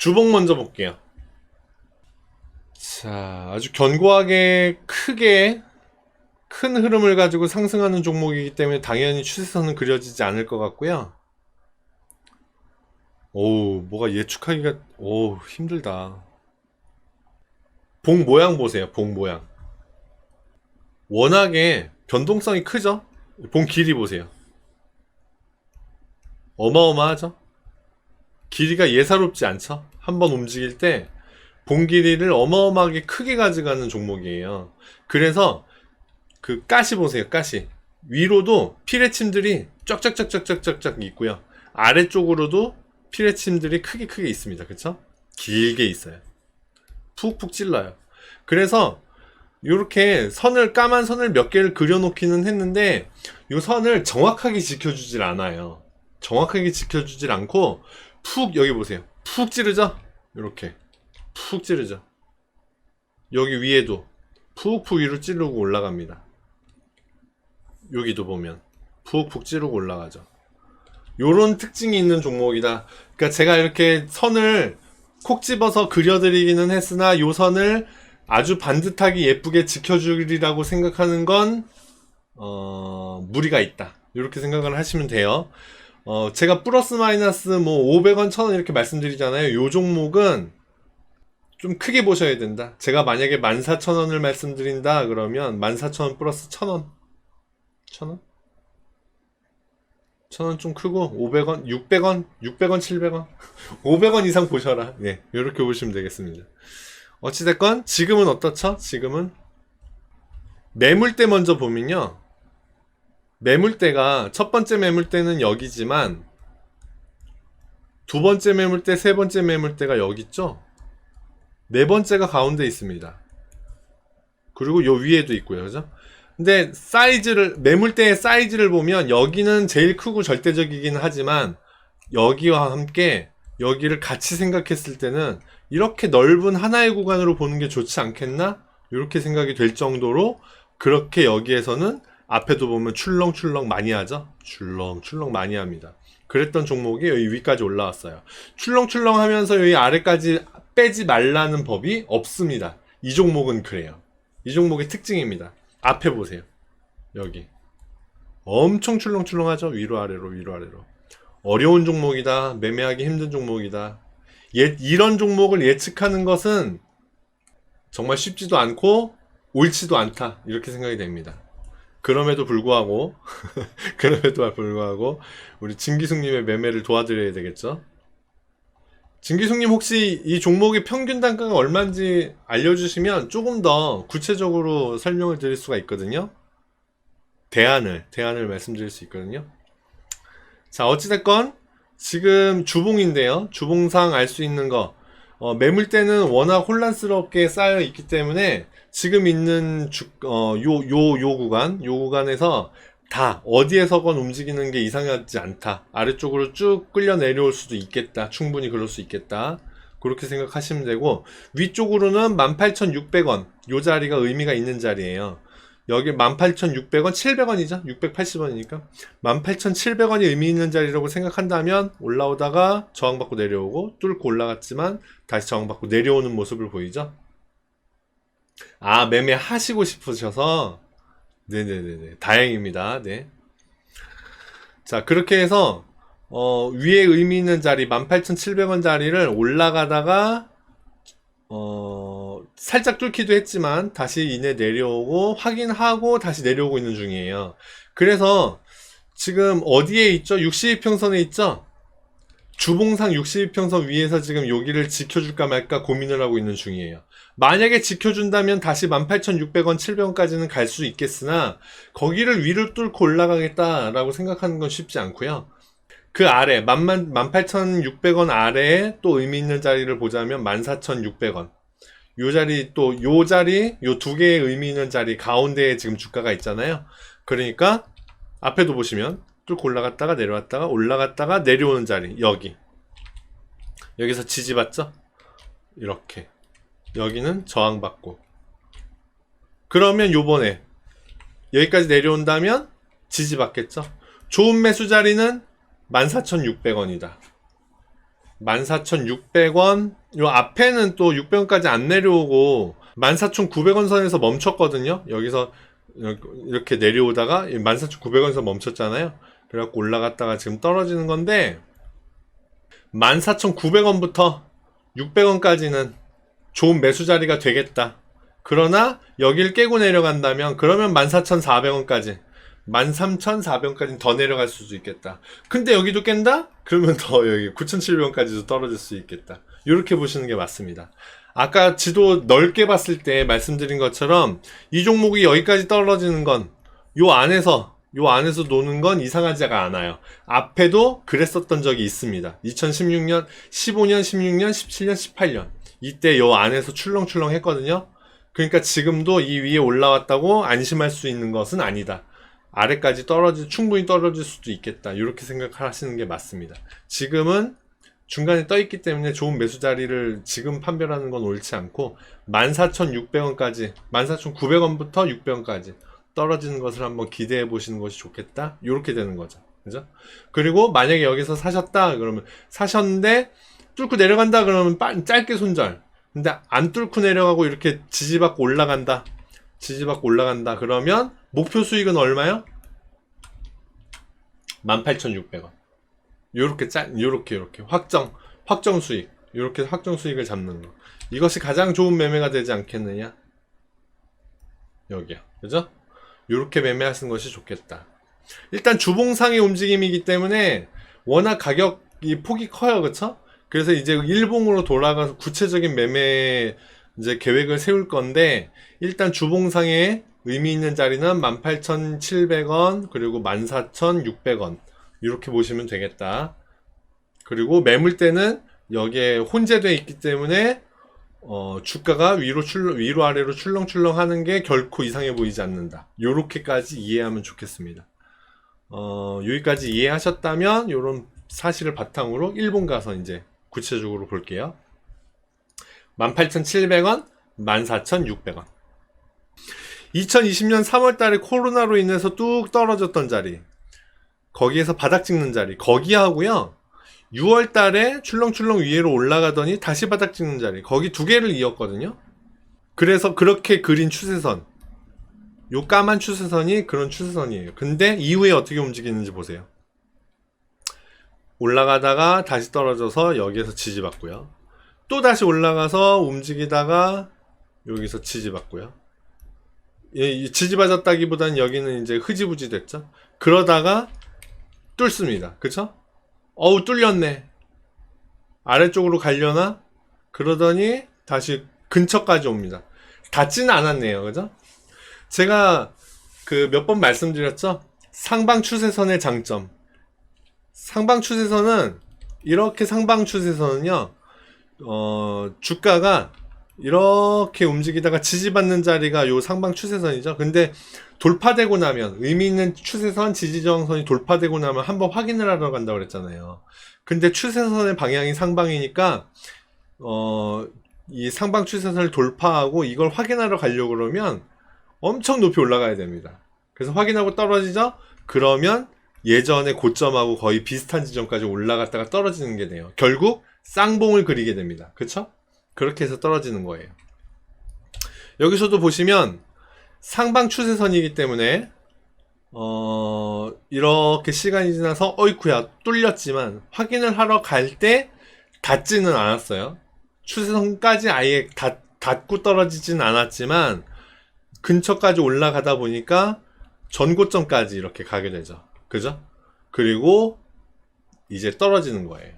주봉 먼저 볼게요. 자, 아주 견고하게 크게 큰 흐름을 가지고 상승하는 종목이기 때문에 당연히 추세선은 그려지지 않을 것 같고요. 오, 뭐가 예측하기가 오, 힘들다. 봉 모양 보세요. 봉 모양. 워낙에 변동성이 크죠? 봉 길이 보세요. 어마어마하죠? 길이가 예사롭지 않죠? 한번 움직일 때봉 길이를 어마어마하게 크게 가져가는 종목이에요. 그래서 그 가시 보세요. 가시. 위로도 피레침들이 쫙쫙쫙쫙쫙쫙 있고요. 아래쪽으로도 피레침들이 크게 크게 있습니다. 그쵸? 길게 있어요. 푹푹 찔러요. 그래서 이렇게 선을 까만 선을 몇 개를 그려놓기는 했는데 이 선을 정확하게 지켜주질 않아요. 정확하게 지켜주질 않고 푹 여기 보세요. 푹 찌르죠? 이렇게 푹 찌르죠. 여기 위에도 푹푹 위로 찌르고 올라갑니다. 여기도 보면 푹푹 찌르고 올라가죠. 요런 특징이 있는 종목이다. 그러니까 제가 이렇게 선을 콕 집어서 그려드리기는 했으나 요 선을 아주 반듯하게 예쁘게 지켜주리라고 생각하는 건 어, 무리가 있다. 이렇게 생각을 하시면 돼요. 어, 제가 플러스 마이너스 뭐 500원, 1000원 이렇게 말씀드리잖아요. 요 종목은 좀 크게 보셔야 된다. 제가 만약에 14,000원을 말씀드린다 그러면 14,000원 플러스 1,000원. 1,000원? 1,000원 좀 크고 500원, 600원, 600원, 700원. 500원 이상 보셔라. 네, 이렇게 보시면 되겠습니다. 어찌 됐건 지금은 어떻죠? 지금은 매물대 먼저 보면요. 매물대가 첫 번째 매물대는 여기지만 두 번째 매물대, 세 번째 매물대가 여기 있죠? 네 번째가 가운데 있습니다. 그리고 요 위에도 있고요. 그죠? 근데 사이즈를 매물대의 사이즈를 보면 여기는 제일 크고 절대적이긴 하지만 여기와 함께 여기를 같이 생각했을 때는 이렇게 넓은 하나의 구간으로 보는 게 좋지 않겠나? 이렇게 생각이 될 정도로 그렇게 여기에서는 앞에도 보면 출렁출렁 많이 하죠? 출렁출렁 많이 합니다. 그랬던 종목이 여기 위까지 올라왔어요. 출렁출렁 하면서 여기 아래까지 빼지 말라는 법이 없습니다. 이 종목은 그래요. 이 종목의 특징입니다. 앞에 보세요. 여기. 엄청 출렁출렁하죠? 위로 아래로 위로 아래로. 어려운 종목이다. 매매하기 힘든 종목이다. 예, 이런 종목을 예측하는 것은 정말 쉽지도 않고 옳지도 않다. 이렇게 생각이 됩니다. 그럼에도 불구하고, 그럼에도 불구하고, 우리 진기숙님의 매매를 도와드려야 되겠죠? 진기숙님 혹시 이 종목의 평균 단가가 얼마인지 알려주시면 조금 더 구체적으로 설명을 드릴 수가 있거든요. 대안을, 대안을 말씀드릴 수 있거든요. 자, 어찌됐건, 지금 주봉인데요. 주봉상 알 수 있는 거. 어, 매물대는 워낙 혼란스럽게 쌓여 있기 때문에 지금 있는 주, 어, 요, 요, 요 구간, 요 구간에서 다 어디에서건 움직이는 게 이상하지 않다. 아래쪽으로 쭉 끌려 내려올 수도 있겠다. 충분히 그럴 수 있겠다. 그렇게 생각하시면 되고 위쪽으로는 18,600원 요 자리가 의미가 있는 자리예요. 여기 18,600원, 700원이죠. 680원이니까 18,700원이 의미 있는 자리라고 생각한다면 올라오다가 저항받고 내려오고 뚫고 올라갔지만 다시 저항받고 내려오는 모습을 보이죠. 아 매매 하시고 싶으셔서 네네네네 다행입니다. 네. 자 그렇게 해서 어, 위에 의미 있는 자리 18,700원 자리를 올라가다가 어, 살짝 뚫기도 했지만 다시 이내 내려오고 확인하고 다시 내려오고 있는 중이에요. 그래서 지금 어디에 있죠? 62평선에 있죠? 주봉상 62평선 위에서 지금 여기를 지켜줄까 말까 고민을 하고 있는 중이에요. 만약에 지켜준다면 다시 18,600원, 700원까지는 갈 수 있겠으나 거기를 위를 뚫고 올라가겠다라고 생각하는 건 쉽지 않고요. 그 아래 18,600원 아래에 또 의미 있는 자리를 보자면 14,600원. 요 자리 또 요 자리 요 두 개의 의미 있는 자리 가운데에 지금 주가가 있잖아요. 그러니까 앞에도 보시면 뚫고 올라갔다가 내려왔다가 올라갔다가 내려오는 자리 여기 여기서 지지받죠? 이렇게 여기는 저항받고 그러면 요번에 여기까지 내려온다면 지지받겠죠? 좋은 매수 자리는 14,600원이다. 14,600원. 요 앞에는 또 600원까지 안 내려오고 14,900원 선에서 멈췄거든요. 여기서 이렇게 내려오다가 14,900원에서 멈췄잖아요. 그래갖고 올라갔다가 지금 떨어지는 건데 14,900원부터 600원까지는 좋은 매수 자리가 되겠다. 그러나 여길 깨고 내려간다면 그러면 14,400원까지 13,400원까지는 더 내려갈 수도 있겠다. 근데 여기도 깬다? 그러면 더 여기 9,700원까지도 떨어질 수 있겠다. 이렇게 보시는 게 맞습니다. 아까 지도 넓게 봤을 때 말씀드린 것처럼 이 종목이 여기까지 떨어지는 건 요 안에서 요 안에서 노는 건 이상하지가 않아요. 앞에도 그랬었던 적이 있습니다. 2016년, 15년, 16년, 17년, 18년. 이때 요 안에서 출렁출렁 했거든요. 그러니까 지금도 이 위에 올라왔다고 안심할 수 있는 것은 아니다. 아래까지 떨어질, 충분히 떨어질 수도 있겠다. 이렇게 생각하시는 게 맞습니다. 지금은 중간에 떠 있기 때문에 좋은 매수 자리를 지금 판별하는 건 옳지 않고 14,600원까지, 14,900원부터 600원까지 떨어지는 것을 한번 기대해 보시는 것이 좋겠다. 이렇게 되는 거죠. 그죠? 그리고 만약에 여기서 사셨다 그러면 사셨는데 뚫고 내려간다 그러면 빠- 짧게 손절. 근데 안 뚫고 내려가고 이렇게 지지받고 올라간다. 지지받고 올라간다. 그러면 목표 수익은 얼마요? 18,600원. 요렇게 짠, 요렇게, 요렇게. 확정, 확정 수익. 요렇게 확정 수익을 잡는 거. 이것이 가장 좋은 매매가 되지 않겠느냐? 여기요. 그죠? 요렇게 매매하시는 것이 좋겠다. 일단 주봉상의 움직임이기 때문에 워낙 가격이 폭이 커요. 그쵸? 그래서 이제 일봉으로 돌아가서 구체적인 매매 이제 계획을 세울 건데 일단 주봉상에 의미 있는 자리는 18,700원 그리고 14,600원 이렇게 보시면 되겠다. 그리고 매물대는 여기에 혼재되어 있기 때문에 어, 주가가 위로 출 위로 아래로 출렁출렁 하는 게 결코 이상해 보이지 않는다. 요렇게까지 이해하면 좋겠습니다. 어, 여기까지 이해하셨다면 요런 사실을 바탕으로 일본 가서 이제 구체적으로 볼게요. 18,700원, 14,600원. 2020년 3월 달에 코로나로 인해서 뚝 떨어졌던 자리. 거기에서 바닥 찍는 자리. 거기 하고요. 6월 달에 출렁출렁 위로 올라가더니 다시 바닥 찍는 자리. 거기 두 개를 이었거든요. 그래서 그렇게 그린 추세선. 요 까만 추세선이 그런 추세선이에요. 근데 이후에 어떻게 움직이는지 보세요. 올라가다가 다시 떨어져서 여기에서 지지받고요. 또 다시 올라가서 움직이다가 여기서 지지받고요. 예, 이 지지받았다기보다는 여기는 이제 흐지부지 됐죠. 그러다가 뚫습니다. 그쵸? 어우 뚫렸네. 아래쪽으로 가려나? 그러더니 다시 근처까지 옵니다. 닿지는 않았네요. 그죠? 제가 그 몇 번 말씀드렸죠? 상방 추세선의 장점. 상방 추세선은 이렇게 상방 추세선은요. 어, 주가가 이렇게 움직이다가 지지받는 자리가 요 상방 추세선이죠. 근데 돌파되고 나면 의미 있는 추세선 지지저항선이 돌파되고 나면 한번 확인을 하러 간다고 그랬잖아요. 근데 추세선의 방향이 상방이니까 어, 이 상방 추세선을 돌파하고 이걸 확인하러 가려고 그러면 엄청 높이 올라가야 됩니다. 그래서 확인하고 떨어지죠? 그러면 예전의 고점하고 거의 비슷한 지점까지 올라갔다가 떨어지는 게 돼요. 결국 쌍봉을 그리게 됩니다. 그쵸? 그렇게 해서 떨어지는 거예요. 여기서도 보시면 상방 추세선이기 때문에 어 이렇게 시간이 지나서 어이쿠야 뚫렸지만 확인을 하러 갈 때 닿지는 않았어요. 추세선까지 아예 닿, 닿고 떨어지진 않았지만 근처까지 올라가다 보니까 전고점까지 이렇게 가게 되죠. 그죠? 그리고 이제 떨어지는 거예요.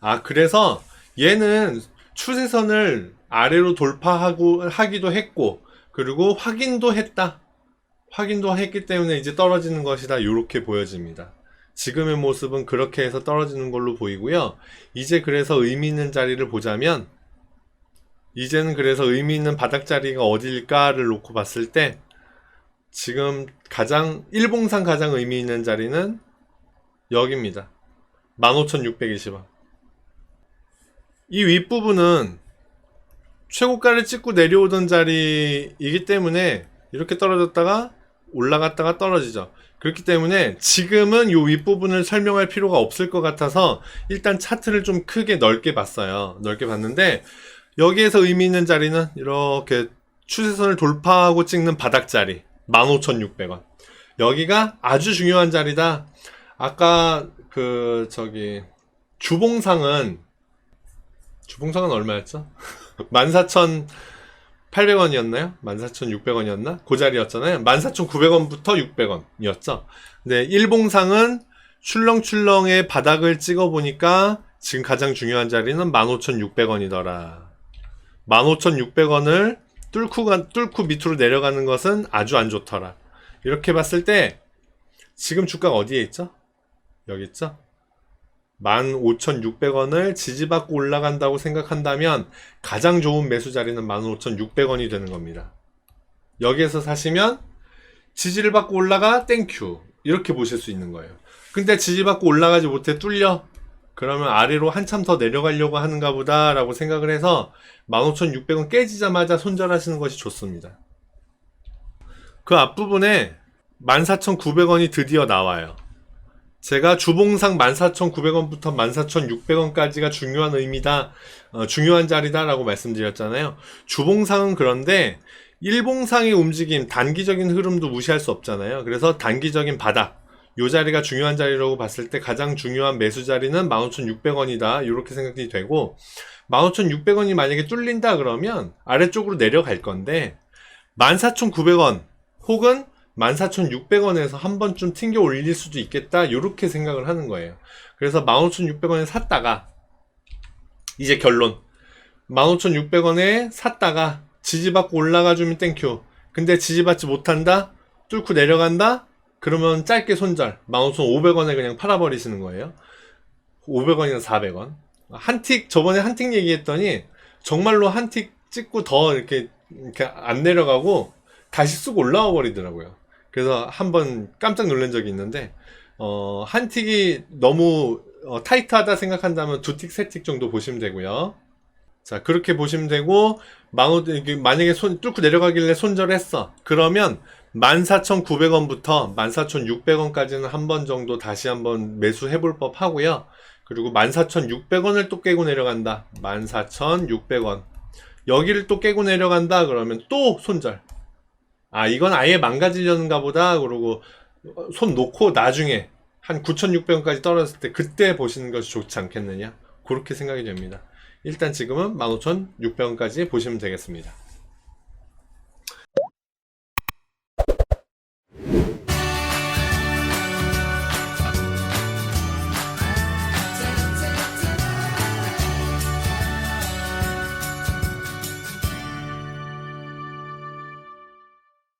아, 그래서 얘는 추세선을 아래로 돌파하고 하기도 했고 그리고 확인도 했다. 확인도 했기 때문에 이제 떨어지는 것이다. 이렇게 보여집니다. 지금의 모습은 그렇게 해서 떨어지는 걸로 보이고요. 이제 그래서 의미 있는 자리를 보자면 이제는 그래서 의미 있는 바닥 자리가 어딜까를 놓고 봤을 때 지금 가장 일봉상 가장 의미 있는 자리는 여기입니다. 15,620원. 이 윗부분은 최고가를 찍고 내려오던 자리이기 때문에 이렇게 떨어졌다가 올라갔다가 떨어지죠. 그렇기 때문에 지금은 요 윗부분을 설명할 필요가 없을 것 같아서 일단 차트를 좀 크게 넓게 봤어요. 넓게 봤는데 여기에서 의미 있는 자리는 이렇게 추세선을 돌파하고 찍는 바닥 자리 15,600원. 여기가 아주 중요한 자리다. 아까 그 저기 주봉상은 주봉상은 얼마였죠? 14,800원이었나요? 14,600원이었나? 그 자리였잖아요. 14,900원부터 600원이었죠. 근데 일봉상은 출렁출렁의 바닥을 찍어 보니까 지금 가장 중요한 자리는 15,600원이더라. 15,600원을 뚫고, 가, 뚫고 밑으로 내려가는 것은 아주 안 좋더라. 이렇게 봤을 때 지금 주가가 어디에 있죠? 여기 있죠? 15,600원을 지지받고 올라간다고 생각한다면 가장 좋은 매수 자리는 15,600원이 되는 겁니다. 여기에서 사시면 지지를 받고 올라가 땡큐 이렇게 보실 수 있는 거예요. 근데 지지받고 올라가지 못해 뚫려 그러면 아래로 한참 더 내려가려고 하는가 보다라고 생각을 해서 15,600원 깨지자마자 손절하시는 것이 좋습니다. 그 앞부분에 14,900원이 드디어 나와요. 제가 주봉상 14,900원부터 14,600원까지가 중요한 의미다, 어, 중요한 자리다라고 말씀드렸잖아요. 주봉상은 그런데 일봉상의 움직임, 단기적인 흐름도 무시할 수 없잖아요. 그래서 단기적인 바닥, 요 자리가 중요한 자리라고 봤을 때 가장 중요한 매수 자리는 15,600원이다. 이렇게 생각이 되고 15,600원이 만약에 뚫린다 그러면 아래쪽으로 내려갈 건데 14,900원 혹은 14,600원에서 한 번쯤 튕겨 올릴 수도 있겠다. 이렇게 생각을 하는 거예요. 그래서 15,600원에 샀다가 이제 결론 15,600원에 샀다가 지지받고 올라가 주면 땡큐. 근데 지지받지 못한다? 뚫고 내려간다? 그러면 짧게 손절 15,500원에 그냥 팔아버리시는 거예요. 500원이나 400원. 한틱 저번에 한틱 얘기했더니 정말로 한틱 찍고 더 이렇게 이렇게 안 내려가고 다시 쑥 올라와 버리더라고요. 그래서 한번 깜짝 놀란 적이 있는데 어, 한 틱이 너무 어, 타이트하다 생각한다면 두 틱, 세 틱 정도 보시면 되고요. 자, 그렇게 보시면 되고, 이게 만약에 손, 뚫고 내려가길래 손절했어. 그러면 14,900원부터 14,600원까지는 한 번 정도 다시 한번 매수해 볼 법 하고요. 그리고 14,600원을 또 깨고 내려간다. 14,600원. 여기를 또 깨고 내려간다. 그러면 또 손절. 아, 이건 아예 망가지려는가 보다. 그러고 손 놓고 나중에 한 9,600원까지 떨어졌을 때 그때 보시는 것이 좋지 않겠느냐. 그렇게 생각이 됩니다. 일단 지금은 15,600원까지 보시면 되겠습니다.